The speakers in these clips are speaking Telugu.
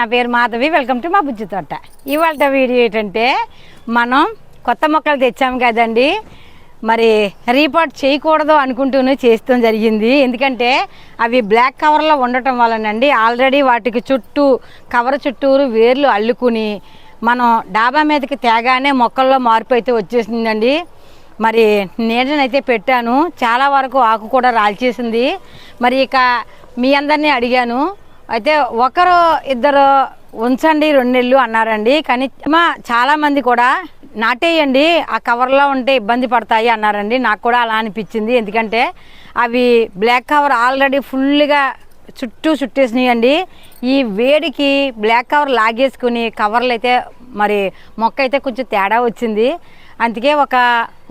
నా పేరు మాధవి. వెల్కమ్ టు మా బుజ్జి తోట. ఇవాళ వీడియో ఏంటంటే మనం కొత్త మొక్కలు తెచ్చాము కదండి. మరి రీపోర్ట్ చేయకూడదు అనుకుంటూనే చేస్తాం జరిగింది. ఎందుకంటే అవి బ్లాక్ కవర్లో ఉండటం వలనండి ఆల్రెడీ వాటికి చుట్టూ కవర్ చుట్టూరు వేర్లు అల్లుకుని మనం డాబా మీదకి తేగానే మొక్కల్లో మార్పు అయితే వచ్చేసిందండి. మరి నీడనైతే పెట్టాను. చాలా వరకు ఆకు కూడా రాల్చేసింది. మరి ఇక మీ అందరినీ అడిగాను. అయితే ఒకరు ఇద్దరు ఉంచండి రెండు నెలలు అన్నారండి. కానీ మా చాలా మంది కూడా నాటేయండి ఆ కవర్లో ఉంటే ఇబ్బంది పడతాయి అన్నారండి. నాకు కూడా అలా అనిపించింది. ఎందుకంటే అవి బ్లాక్ కవర్ ఆల్రెడీ ఫుల్గా చుట్టూ చుట్టేసినాయండి. ఈ వేడికి బ్లాక్ కవర్ లాగేసుకుని కవర్లు అయితే మరి మొక్క అయితే కొంచెం తేడా వచ్చింది. అందుకే ఒక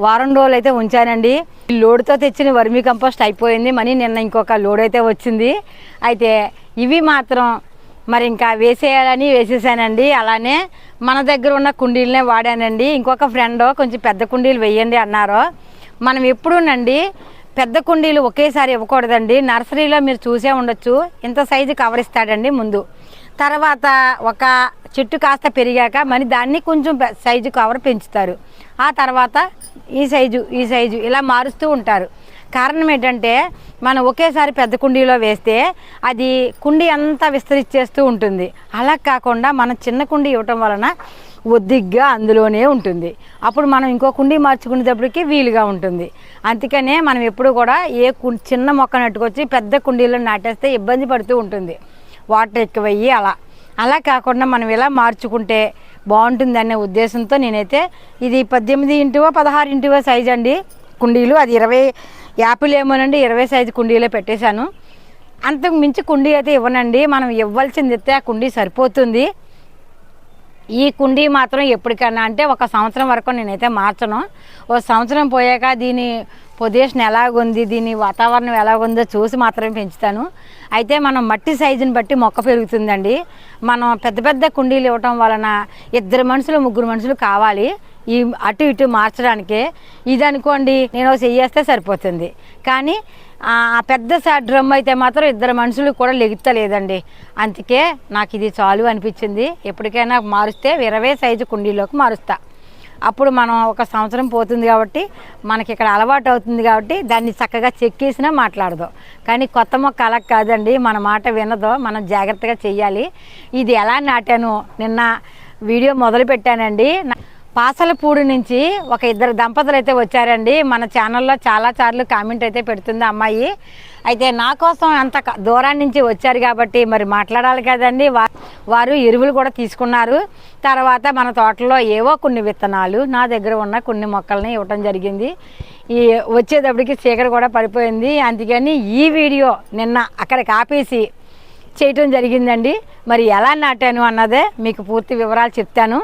వారం రోజులు అయితే ఉంచానండి. ఈ లోడ్తో తెచ్చిన వర్మీ కంపోస్ట్ అయిపోయింది. మనీ నిన్న ఇంకొక లోడ్ అయితే వచ్చింది. అయితే ఇవి మాత్రం మరి ఇంకా వేసేయాలని వేసేసానండి. అలానే మన దగ్గర ఉన్న కుండీలనే వాడానండి. ఇంకొక ఫ్రెండ్ కొంచెం పెద్ద కుండీలు వేయండి అన్నారు. మనం ఎప్పుడూనండి పెద్ద కుండీలు ఒకేసారి ఇవ్వకూడదండి. నర్సరీలో మీరు చూసే ఉండొచ్చు. ఇంత సైజు కవర్ ఇస్తాడండి ముందు. తర్వాత ఒక చెట్టు కాస్త పెరిగాక మరి దాన్ని కొంచెం సైజు కవర్ పెంచుతారు. ఆ తర్వాత ఈ సైజు ఈ సైజు ఇలా మారుస్తూ ఉంటారు. కారణం ఏంటంటే మనం ఒకేసారి పెద్ద కుండీలో వేస్తే అది కుండీ అంతా విస్తరించేస్తూ ఉంటుంది. అలా కాకుండా మనం చిన్న కుండీ ఇవ్వటం వలన ఒద్దిగ్గా అందులోనే ఉంటుంది. అప్పుడు మనం ఇంకో కుండీ మార్చుకునేటప్పటికి వీలుగా ఉంటుంది. అందుకనే మనం ఎప్పుడు కూడా ఏ కు- చిన్న మొక్క నట్టుకొచ్చి పెద్ద కుండీలో నాటేస్తే ఇబ్బంది పడుతూ ఉంటుంది. వాటర్ ఎక్కువయ్యి అలా. అలా కాకుండా మనం ఇలా మార్చుకుంటే బాగుంటుంది అనే ఉద్దేశంతో నేనైతే ఇది పద్దెనిమిది ఇంటివో పదహారు ఇంటివో సైజ్ అండి కుండీలు. అది ఇరవై యాపిల్ ఏమోనండి ఇరవై సైజు కుండీలో పెట్టేశాను. అంతకు మించి కుండీ అయితే ఇవ్వనండి. మనం ఇవ్వాల్సింది అయితే ఆ కుండీ సరిపోతుంది. ఈ కుండీ మాత్రం ఎప్పటికైనా అంటే ఒక సంవత్సరం వరకు నేనైతే మార్చను. ఒక సంవత్సరం పోయాక దీని పొజిషన్ ఎలాగుంది దీని వాతావరణం ఎలాగుందో చూసి మాత్రమే పెంచుతాను. అయితే మనం మట్టి సైజుని బట్టి మొక్క పెరుగుతుందండి. మనం పెద్ద పెద్ద కుండీలు ఇవ్వటం వలన ఇద్దరు మనుషులు ముగ్గురు మనుషులు కావాలి. ఈ అటు ఇటు మార్చడానికే. ఇది అనుకోండి నేను చెయ్యేస్తే సరిపోతుంది. కానీ ఆ పెద్ద డ్రమ్ అయితే మాత్రం ఇద్దరు మనుషులు కూడా లెగుతలేదండి. అందుకే నాకు ఇది చాలు అనిపించింది. ఎప్పటికైనా మారుస్తే ఇరవై సైజు కుండీలోకి మారుస్తా. అప్పుడు మనం ఒక సంవత్సరం పోతుంది కాబట్టి మనకి ఇక్కడ అలవాటు అవుతుంది కాబట్టి దాన్ని చక్కగా చెక్కేసినా మాట్లాడదు. కానీ కొత్త మొక్క అలా కాదండి. మన మాట వినదో. మనం జాగ్రత్తగా చెయ్యాలి. ఇది ఎలా నాటాను? నిన్న వీడియో మొదలు పెట్టానండి పాసలపూడి నుంచి ఒక ఇద్దరు దంపతులు అయితే వచ్చారండి. మన ఛానల్లో చాలా సార్లు కామెంట్ అయితే పెడుతుంది అమ్మాయి. అయితే నా కోసం అంత దూరాన్ని నుంచి వచ్చారు కాబట్టి మరి మాట్లాడాలి కదండి. వారు ఎరువులు కూడా తీసుకున్నారు. తర్వాత మన తోటలో ఏవో కొన్ని విత్తనాలు నా దగ్గర ఉన్న కొన్ని మొక్కల్ని ఇవ్వటం జరిగింది. ఈ వచ్చేటప్పటికి చీకటి కూడా పడిపోయింది. అందుకని ఈ వీడియో నిన్న అక్కడికి ఆపేసి చేయటం జరిగిందండి. మరి ఎలా నాటాను అన్నదే మీకు పూర్తి వివరాలు చెప్తాను.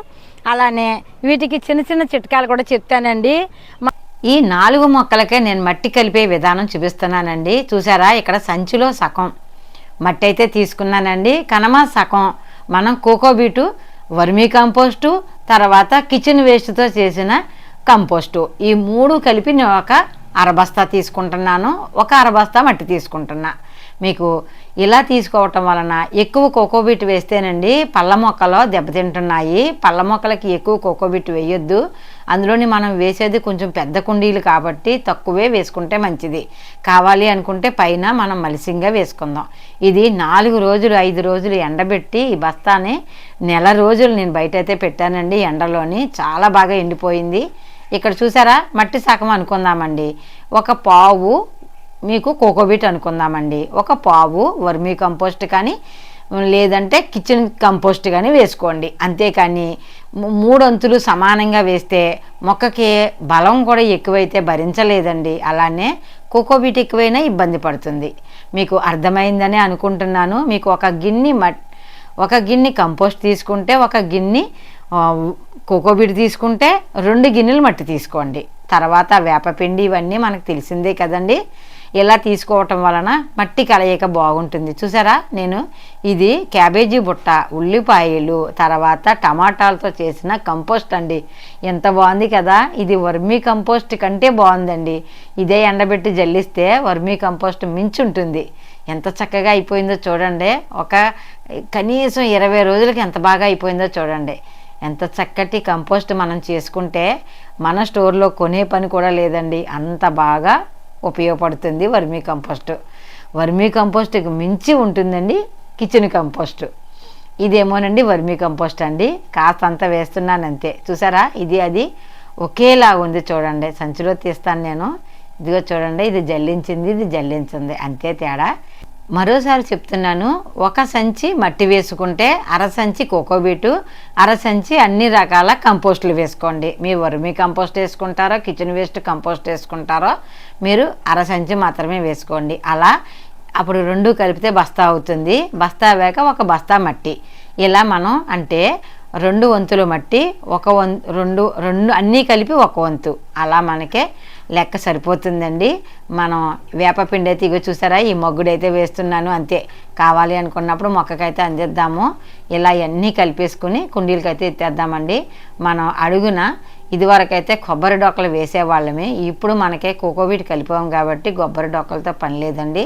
అలానే వీటికి చిన్న చిన్న చిట్కాలు కూడా చెప్తానండి. ఈ నాలుగు మొక్కలకే నేను మట్టి కలిపే విధానం చూపిస్తున్నానండి. చూసారా? ఇక్కడ సంచిలో సగం మట్టి అయితే తీసుకున్నానండి. కనమ సగం మనం కోకోబీటు వర్మీ కంపోస్టు తర్వాత కిచెన్ వేస్ట్తో చేసిన కంపోస్టు. ఈ మూడు కలిపి నేను ఒక అరబస్తా తీసుకుంటున్నాను. ఒక అరబస్తా మట్టి తీసుకుంటున్నా. మీకు ఇలా తీసుకోవటం వలన ఎక్కువ కోకోబిట్ వేస్తేనండి పళ్ళ మొక్కలో దెబ్బతింటున్నాయి. పళ్ళ మొక్కలకి ఎక్కువ కోకోబిట్ వేయొద్దు. అందులోని మనం వేసేది కొంచెం పెద్ద కుండీలు కాబట్టి తక్కువే వేసుకుంటే మంచిది. కావాలి అనుకుంటే పైన మనం మలిసింగా వేసుకుందాం. ఇది నాలుగు రోజులు ఐదు రోజులు ఎండబెట్టి ఈ బస్తాని నెల రోజులు నేను బయట అయితే పెట్టానండి ఎండలోని. చాలా బాగా ఎండిపోయింది. ఇక్కడ చూసారా? మట్టి శాఖం అనుకుందామండి. ఒక పావు మీకు కోకోబీట్ అనుకుందామండి. ఒక పావు వర్మీ కంపోస్ట్ కానీ లేదంటే కిచెన్ కంపోస్ట్ కానీ వేసుకోండి. అంతేకాని మూడంతులు సమానంగా వేస్తే మొక్కకి బలం కూడా ఎక్కువైతే భరించలేదండి. అలానే కోకోబీట్ ఎక్కువైనా ఇబ్బంది పడుతుంది. మీకు అర్థమైందని అనుకుంటున్నాను. మీకు ఒక గిన్నె మట్ ఒక గిన్నె కంపోస్ట్ తీసుకుంటే ఒక గిన్నె కోకోబీట్ తీసుకుంటే రెండు గిన్నెలు మట్టి తీసుకోండి. తర్వాత వేపపిండి ఇవన్నీ మనకు తెలిసిందే కదండి. ఇలా తీసుకోవటం వలన మట్టి కలయిక బాగుంటుంది. చూసారా? నేను ఇది క్యాబేజీ బుట్ట ఉల్లిపాయలు తర్వాత టమాటాలతో చేసిన కంపోస్ట్ అండి. ఎంత బాగుంది కదా? ఇది వర్మీ కంపోస్ట్ కంటే బాగుందండి. ఇదే ఎండబెట్టి జల్లిస్తే వర్మీ కంపోస్ట్ మించుంటుంది. ఎంత చక్కగా అయిపోయిందో చూడండి. ఒక కనీసం ఇరవై రోజులకి ఎంత బాగా అయిపోయిందో చూడండి. ఎంత చక్కటి కంపోస్ట్ మనం చేసుకుంటే మన స్టోర్లో కొనే పని కూడా లేదండి. అంత బాగా ఉపయోగపడుతుంది వర్మీ కంపోస్ట్. వర్మీ కంపోస్ట్కి మించి ఉంటుందండి కిచెన్ కంపోస్ట్. ఇదేమోనండి వర్మీ కంపోస్ట్ అండి. కాస్తంత వేస్తున్నాను అంతే చూసారా? ఇది అది ఒకేలా ఉంది చూడండి. సంచిలో తీస్తాను నేను. ఇదిగో చూడండి ఇది జల్లించింది ఇది జల్లించింది. అంతే తేడా. మరోసారి చెప్తున్నాను ఒక సంచి మట్టి వేసుకుంటే అర సంచి కోకోబీటు అర సంచి అన్ని రకాల కంపోస్టులు వేసుకోండి. మీ వర్మి కంపోస్ట్ వేసుకుంటారో కిచెన్ వేస్ట్ కంపోస్ట్ వేసుకుంటారో మీరు అర సంచి మాత్రమే వేసుకోండి. అలా అప్పుడు రెండు కలిపితే బస్తా అవుతుంది. బస్తా వేక ఒక బస్తా మట్టి. ఇలా మనం అంటే రెండు వంతులు మట్టి ఒక వం రెండు రెండు అన్నీ కలిపి ఒక వంతు. అలా మనకే లెక్క సరిపోతుందండి. మనం వేపపిండి అయితే ఇగో చూసారా ఈ మొగ్గుడైతే వేస్తున్నాను అంతే. కావాలి అనుకున్నప్పుడు మొక్కకైతే అందిద్దాము. ఇలా అన్నీ కలిపేసుకుని కుండీలకైతే ఎత్తేద్దామండి. మనం అడుగున ఇదివరకైతే కొబ్బరి డొక్కలు వేసేవాళ్ళమే ఇప్పుడు మనకే కోకోబీట్ కలిపాం కాబట్టి కొబ్బరి డొక్కలతో పని లేదండి.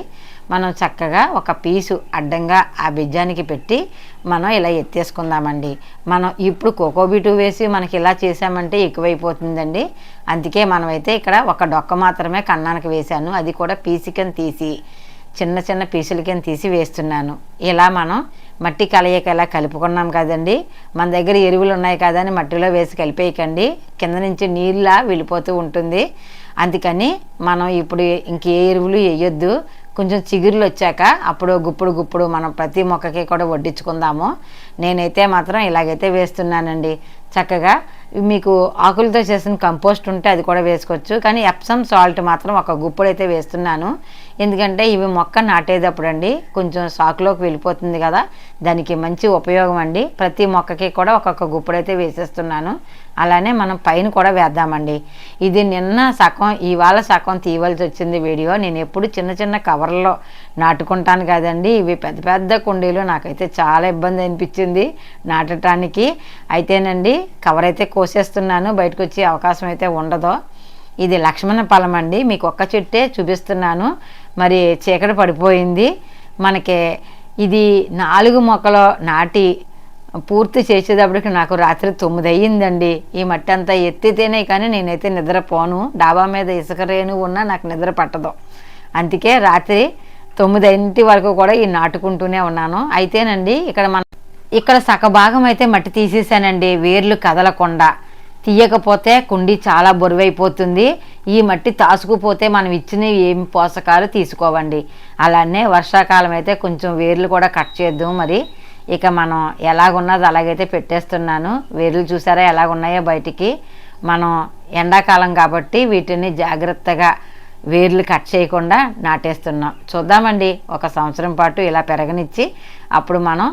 మనం చక్కగా ఒక పీసు అడ్డంగా ఆ బిజ్జానికి పెట్టి మనం ఇలా ఎత్తేసుకుందామండి. మనం ఇప్పుడు కోకోబీటు వేసి మనకి ఇలా చేసామంటే ఎక్కువైపోతుందండి. అందుకే మనమైతే ఇక్కడ ఒక డొక్క మాత్రమే కన్నానికి వేశాను. అది కూడా పీసికని తీసి చిన్న చిన్న పీసుల కింద తీసి వేస్తున్నాను. ఇలా మనం మట్టి కలయిక ఇలా కలుపుకున్నాం కదండి. మన దగ్గర ఎరువులు ఉన్నాయి కదా అని మట్టిలో వేసి కలిపేయకండి. కింద నుంచి నీళ్ళ వెళ్ళిపోతూ ఉంటుంది. అందుకని మనం ఇప్పుడు ఇంకే ఎరువులు వేయొద్దు. కొంచెం చిగురులు వచ్చాక అప్పుడు గుప్పుడు గుప్పుడు మనం ప్రతి మొక్కకి కూడా వడ్డించుకుందాము. నేనైతే మాత్రం ఇలాగైతే వేస్తున్నానండి. చక్కగా మీకు ఆకులతో చేసిన కంపోస్ట్ ఉంటే అది కూడా వేసుకోవచ్చు. కానీ ఎప్సమ్ సాల్ట్ మాత్రం ఒక గుప్పుడు అయితే వేస్తున్నాను. ఎందుకంటే ఇవి మొక్క నాటేటప్పుడు అండి కొంచెం సాకులోకి వెళ్ళిపోతుంది కదా. దానికి మంచి ఉపయోగం అండి. ప్రతి మొక్కకి కూడా ఒక్కొక్క గుప్పుడైతే వేసేస్తున్నాను. అలానే మనం పైన కూడా వేద్దామండి. ఇది నిన్న సగం ఇవాళ సగం తీయవలసి వచ్చింది వీడియో. నేను ఎప్పుడు చిన్న చిన్న కవర్లో నాటుకుంటాను కదండి. ఇవి పెద్ద పెద్ద కుండీలు. నాకైతే చాలా ఇబ్బంది అనిపించింది నాటడానికి అయితేనండి కవర్ అయితే కోసేస్తున్నాను. బయటకు వచ్చే అవకాశం అయితే ఉండదు. ఇది లక్ష్మణ ఫలం అండి మీకు ఒక్క చెట్టే చూపిస్తున్నాను. మరి చీకటి పడిపోయింది. మనకి ఇది నాలుగు మొక్కలు నాటి పూర్తి చేసేటప్పటికి నాకు రాత్రి తొమ్మిది అయ్యిందండి ఈ మట్టి అంతా ఎత్తితేనే కానీ నేనైతే నిద్రపోను. డాబా మీద ఇసుక రేణు ఉన్నా నాకు నిద్ర పట్టదు. అందుకే రాత్రి తొమ్మిదింటి వరకు కూడా ఈ నాటుకుంటూనే ఉన్నాను. అయితేనండి ఇక్కడ మన ఇక్కడ సగభాగం అయితే మట్టి తీసేసానండి వేర్లు కదలకుండా. తీయకపోతే కుండి చాలా బరువైపోతుంది. ఈ మట్టి తాసుకుపోతే మనం ఇచ్చిన ఏం పోషకాలు తీసుకోవండి. అలానే వర్షాకాలం అయితే కొంచెం వేర్లు కూడా కట్ చేద్దాం మరి. ఇక మనం ఎలాగున్నది అలాగైతే పెట్టేస్తున్నాను. వేర్లు చూసారా ఎలాగున్నాయో బయటికి. మనం ఎండాకాలం కాబట్టి వీటిని జాగ్రత్తగా వేర్లు కట్ చేయకుండా నాటేస్తున్నాం. చూద్దామండి ఒక సంవత్సరం పాటు ఇలా పెరగనిచ్చి అప్పుడు మనం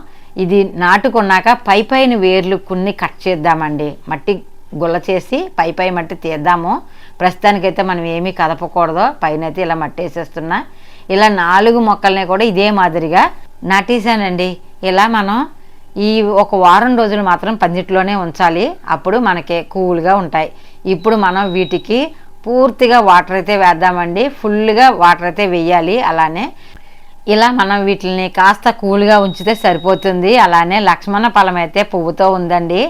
ఇది నాటుకున్నాక పై పైన వేర్లు కొన్ని కట్ చేద్దామండి. మట్టి గుల్ల చేసి పై పై మట్టి తీద్దాము. ప్రస్తుతానికైతే మనం ఏమీ కదపకూడదు. పైన అయితే ఇలా మట్టి వేసేస్తున్నా. ఇలా నాలుగు మొక్కల్ని కూడా ఇదే మాదిరిగా నాటేసానండి ఇలా మనం ఈ ఒక వారం రోజులు మాత్రం పందిట్లోనే ఉంచాలి. అప్పుడు మనకి కూల్గా ఉంటాయి. ఇప్పుడు మనం వీటికి పూర్తిగా వాటర్ అయితే వేద్దామండి. ఫుల్గా వాటర్ అయితే వేయాలి. అలానే ఇలా మనం వీటిని కాస్త కూల్గా ఉంచితే సరిపోతుంది. అలానే లక్ష్మణ ఫలం అయితే పువ్వుతో ఉందండి.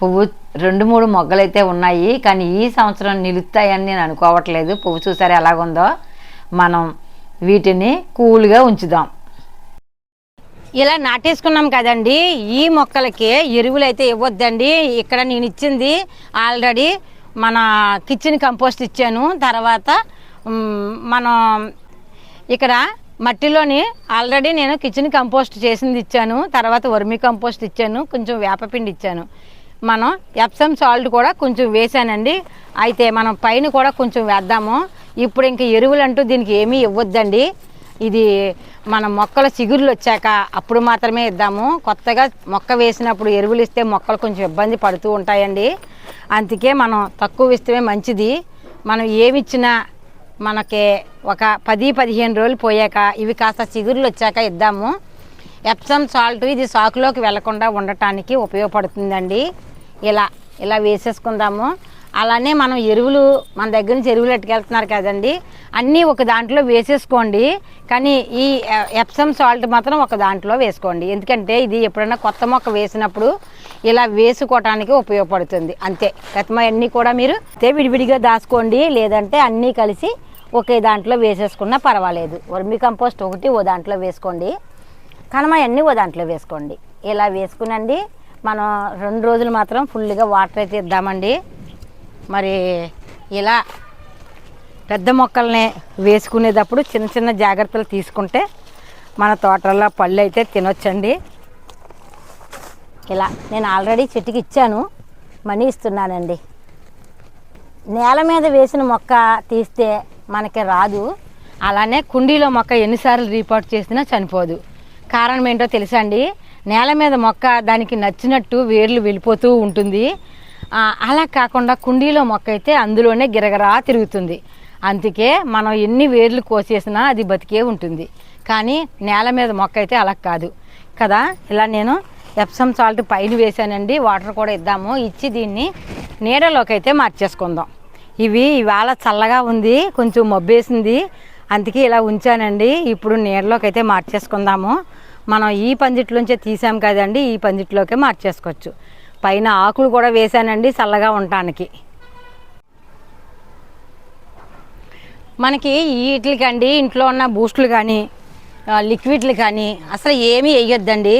పువ్వు రెండు మూడు మొగ్గలు అయితే ఉన్నాయి కానీ ఈ సంవత్సరం నిలుస్తాయని నేను అనుకోవట్లేదు. పువ్వు చూసారా ఎలాగుందో? మనం వీటిని కూల్గా ఉంచుదాం. ఇలా నాటేసుకున్నాం కదండి. ఈ మొక్కలకి ఎరువులు అయితే ఇవ్వద్దండి. ఇక్కడ నేను ఇచ్చింది ఆల్రెడీ మన కిచెన్ కంపోస్ట్ ఇచ్చాను. తర్వాత మనం ఇక్కడ మట్టిలోని ఆల్రెడీ నేను కిచెన్ కంపోస్ట్ చేసింది ఇచ్చాను. తర్వాత వర్మి కంపోస్ట్ ఇచ్చాను. కొంచెం వేపపిండి ఇచ్చాను. మనం ఎప్సమ్ సాల్ట్ కూడా కొంచెం వేసానండి. అయితే మనం పైన కూడా కొంచెం వేద్దాము. ఇప్పుడు ఇంకా ఎరువులు అంటూ దీనికి ఏమీ ఇవ్వద్దండి. ఇది మన మొక్కల చిగుర్లు వచ్చాక అప్పుడు మాత్రమే ఇద్దాము. కొత్తగా మొక్క వేసినప్పుడు ఎరువులు ఇస్తే మొక్కలు కొంచెం ఇబ్బంది పడుతూ ఉంటాయండి. అందుకే మనం తక్కువ ఇస్తే మంచిది. మనం ఏమిచ్చినా మనకి ఒక పది పదిహేను రోజులు పోయాక ఇవి కాస్త చిగుర్లు వచ్చాక ఇద్దాము. ఎప్సమ్ సాల్ట్ ఇది సాకులోకి వెళ్ళకుండా ఉండటానికి ఉపయోగపడుతుందండి. ఇలా ఇలా వేసేసుకుందాము. అలానే మనం ఎరువులు మన దగ్గర నుంచి ఎరువులు ఎట్టుకెళ్తున్నారు కదండి. అన్నీ ఒక దాంట్లో వేసేసుకోండి. కానీ ఈ ఎప్సమ్ సాల్ట్ మాత్రం ఒక దాంట్లో వేసుకోండి. ఎందుకంటే ఇది ఎప్పుడైనా కొత్త మొక్క వేసినప్పుడు ఇలా వేసుకోవటానికి ఉపయోగపడుతుంది. అంతే. గతమ అన్నీ కూడా మీరు అయితే విడివిడిగా దాచుకోండి. లేదంటే అన్నీ కలిసి ఒకే దాంట్లో వేసేసుకున్నా పర్వాలేదు. వర్మి కంపోస్ట్ ఒకటి ఓ దాంట్లో వేసుకోండి. కనుమ అన్నీ ఓ దాంట్లో వేసుకోండి. ఇలా వేసుకునండి. మనం రెండు రోజులు మాత్రం ఫుల్గా వాటర్ అయితే ఇద్దామండి. మరి ఇలా పెద్ద మొక్కల్ని వేసుకునేటప్పుడు చిన్న చిన్న జాగ్రత్తలు తీసుకుంటే మన తోటల్లో పళ్ళు అయితే తినొచ్చండి. ఇలా నేను ఆల్రెడీ చెట్టుకి ఇచ్చాను మనీ ఇస్తున్నానండి. నేల మీద వేసిన మొక్క తీస్తే మనకి రాదు. అలానే కుండీలో మొక్క ఎన్నిసార్లు రీపోర్ట్ చేసినా చనిపోదు. కారణం ఏంటో తెలుసా అండి? నేల మీద మొక్క దానికి నచ్చినట్టు వేర్లు వెళ్ళిపోతూ ఉంటుంది. అలా కాకుండా కుండీలో మొక్క అయితే అందులోనే గిరగరా తిరుగుతుంది. అందుకే మనం ఎన్ని వేర్లు కోసేసినా అది బతికే ఉంటుంది. కానీ నేల మీద మొక్క అయితే అలా కాదు. కదా ఇలా నేను ఎప్సమ్ సాల్ట్ పైన వేసానండి వాటర్ కూడా ఇద్దాము. ఇచ్చి దీన్ని నీడలోకి అయితే మార్చేసుకుందాం. ఇవి ఇవాళ చల్లగా ఉంది కొంచెం మబ్బేసింది. అందుకే ఇలా ఉంచానండి. ఇప్పుడు నీడలోకి అయితే మార్చేసుకుందాము. మనం ఈ పందిట్లోంచే తీసాం కదండి ఈ పందిట్లోకే మార్చేసుకోవచ్చు. పైన ఆకులు కూడా వేసానండి చల్లగా ఉండటానికి. మనకి వీటికండి ఇంట్లో ఉన్న బూస్టులు కానీ లిక్విడ్లు కానీ అసలు ఏమీ వేయొద్దండి.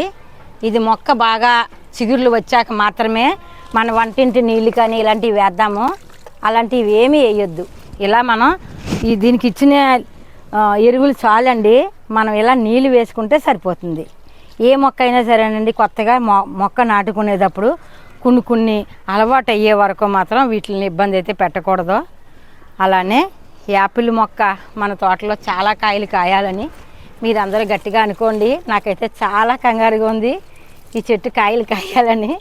ఇది మొక్క బాగా చిగుర్లు వచ్చాక మాత్రమే మన వంటింటి నీళ్ళు కానీ ఇలాంటివి వేద్దాము. అలాంటివి ఏమీ వేయొద్దు. ఇలా మనం ఈ దీనికి ఇచ్చిన ఎరువులు చాలండి. మనం ఇలా నీళ్ళు వేసుకుంటే సరిపోతుంది. ఏ మొక్క అయినా సరేనండి కొత్తగా మొ మొక్క నాటుకునేటప్పుడు కొన్ని కొన్ని అలవాటు అయ్యే వరకు మాత్రం వీటిని ఇబ్బంది అయితే పెట్టకూడదు. అలానే యాపిల్ మొక్క మన తోటలో చాలా కాయలు కాయాలని మీరందరూ గట్టిగా అనుకోండి. నాకైతే చాలా కంగారుగా ఉంది ఈ చెట్టు కాయలు కాయాలని.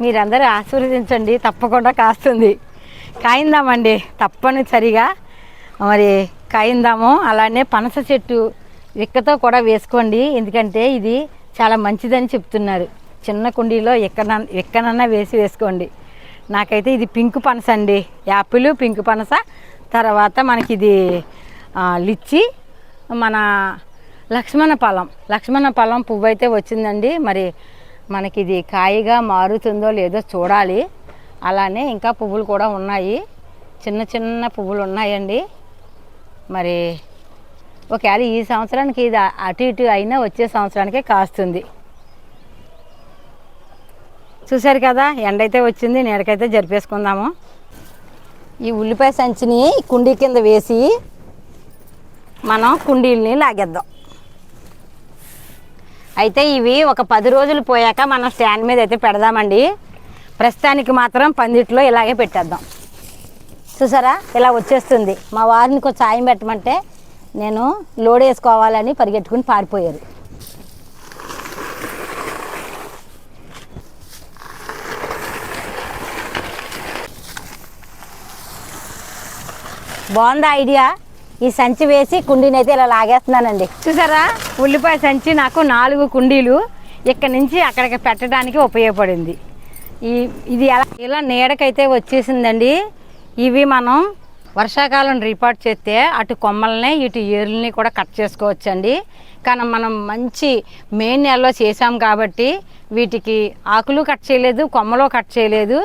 మీరందరూ ఆశీర్వదించండి తప్పకుండా కాస్తుంది. కాయిందామండి తప్పనిసరిగా. మరి కాయిందాము. అలానే పనస చెట్టు ఇక్కతో కూడా వేసుకోండి. ఎందుకంటే ఇది చాలా మంచిదని చెప్తున్నారు. చిన్న కుండీలో ఎక్కన ఎక్కనన్నా వేసి వేసుకోండి. నాకైతే ఇది పింక్ పనస అండి. యాపిల్ పింక్ పనస. తర్వాత మనకి ఇది లిచ్చి మన లక్ష్మణ ఫలం లక్ష్మణ ఫలం పువ్వు అయితే వచ్చిందండి. మరి మనకి ఇది కాయగా మారుతుందో లేదో చూడాలి. అలానే ఇంకా పువ్వులు కూడా ఉన్నాయి. చిన్న చిన్న పువ్వులు ఉన్నాయండి. మరి ఒకవేళ ఈ సంవత్సరానికి ఇది అటు ఇటు అయినా వచ్చే సంవత్సరానికే కాస్తుంది. చూశారు కదా ఎండ అయితే వచ్చింది నీడకైతే జరిపేసుకుందాము. ఈ ఉల్లిపాయ సంచిని కుండీ కింద వేసి మనం కుండీల్ని లాగేద్దాం. అయితే ఇవి ఒక పది రోజులు పోయాక మనం స్టాండ్ మీద అయితే పెడదామండి. ప్రస్తుతానికి మాత్రం పందిట్లో ఇలాగే పెట్టేద్దాం. చూసారా? ఇలా వచ్చేస్తుంది. మా వారిని కొంచెం సాయం పెట్టమంటే నేను లోడ్ వేసుకోవాలని పరిగెట్టుకుని పారిపోయారు. బాగుందా ఐడియా? ఈ సంచి వేసి కుండీని అయితే ఇలా లాగేస్తున్నానండి. చూసారా? ఉల్లిపాయ సంచి నాకు నాలుగు కుండీలు ఇక్కడ నుంచి అక్కడికి పెట్టడానికి ఉపయోగపడింది. ఈ ఇది ఎలా ఇలా నీడకైతే వచ్చేసిందండి. ఇవి మనం వర్షాకాలం రిపోర్ట్ చేస్తే అటు కొమ్మల్ని ఇటు ఏర్లని కూడా కట్ చేసుకోవచ్చండి. కానీ మనం మంచి మే నెలలో చేసాం కాబట్టి వీటికి ఆకులు కట్ చేయలేదు కొమ్మలో కట్ చేయలేదు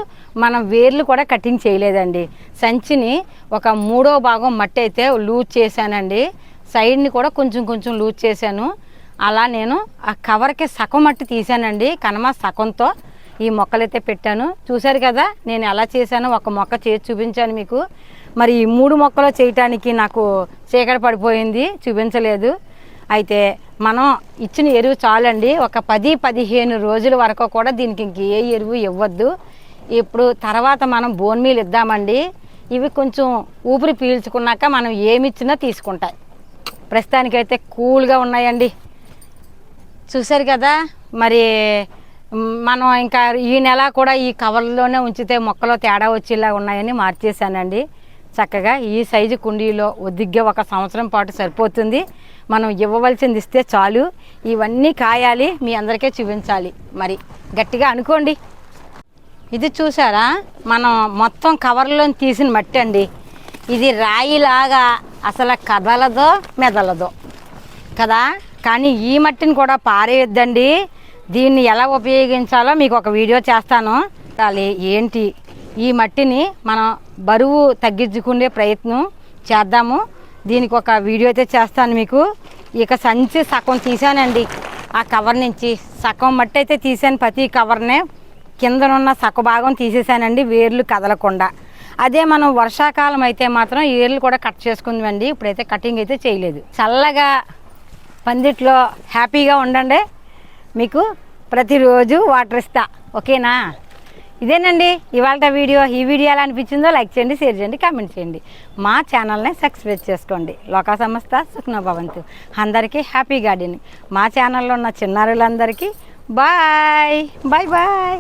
మనం వేర్లు కూడా కటింగ్ చేయలేదండి. సంచిని ఒక మూడో భాగం మట్టి అయితే లూజ్ చేశానండి. సైడ్ని కూడా కొంచెం కొంచెం లూజ్ చేశాను. అలా నేను ఆ కవర్కి సగం మట్టి తీసానండి కనమ సగంతో. ఈ మొక్కలైతే పెట్టాను. చూశారు కదా నేను ఎలా చేశానో ఒక మొక్క చేసి చూపించాను మీకు. మరి ఈ మూడు మొక్కలు చేయటానికి నాకు చీకట పడిపోయింది చూపించలేదు. అయితే మనం ఇచ్చిన ఎరువు చాలండి. ఒక పది పదిహేను రోజుల వరకు కూడా దీనికి ఇంక ఏ ఎరువు ఇవ్వద్దు. ఇప్పుడు తర్వాత మనం బోన్ మీల్ ఇద్దామండి. ఇవి కొంచెం ఊపిరి పీల్చుకున్నాక మనం ఏమి ఇచ్చినా తీసుకుంటాయి. ప్రస్తుతానికైతే కూల్గా ఉన్నాయండి. చూశారు కదా మరి మనం ఇంకా ఈ నెల కూడా ఈ కవర్లోనే ఉంచితే మొక్కలో తేడా వచ్చేలా ఉన్నాయని మార్చేశానండి. చక్కగా ఈ సైజు కుండీలో ఒదిగ్గా ఒక సంవత్సరం పాటు సరిపోతుంది. మనం ఇవ్వవలసింది ఇస్తే చాలు. ఇవన్నీ కాయాలి మీ అందరికీ చూపించాలి. మరి గట్టిగా అనుకోండి. ఇది చూసారా? మనం మొత్తం కవర్లో తీసిన మట్టి అండి. ఇది రాయిలాగా అసలు కదలదో మెదలదో. కదా? కానీ ఈ మట్టిని కూడా పారేయొద్దండి. దీన్ని ఎలా ఉపయోగించాలో మీకు ఒక వీడియో చేస్తాను. ఏంటి? ఈ మట్టిని మనం బరువు తగ్గించుకునే ప్రయత్నం చేద్దాము. దీనికి ఒక వీడియో అయితే చేస్తాను మీకు. ఇక సంచి సగం తీసానండి ఆ కవర్ నుంచి సగం మట్టి అయితే తీసాను ప్రతి కవర్నే. కిందనున్న సగ భాగం తీసేసానండి వేర్లు కదలకుండా. అదే మనం వర్షాకాలం అయితే మాత్రం ఏర్లు వేర్లు కూడా కట్ చేసుకుందామండి. ఇప్పుడైతే కటింగ్ అయితే చేయలేదు. చల్లగా పందిట్లో హ్యాపీగా ఉండండి. మీకు ప్రతిరోజు వాటర్ ఇస్తా. ఓకేనా? ఇదేనండి. ఇవాళ వీడియో. ఈ వీడియో ఎలా అనిపించిందో లైక్ చేయండి షేర్ చేయండి కామెంట్ చేయండి. మా ఛానల్ని సబ్స్క్రైబ్ చేసుకోండి. లోకా సంస్థ సుఖ్నభవంతు అందరికీ హ్యాపీ గార్డెన్ మా ఛానల్లో ఉన్న చిన్నారులందరికీ బాయ్. Bye bye.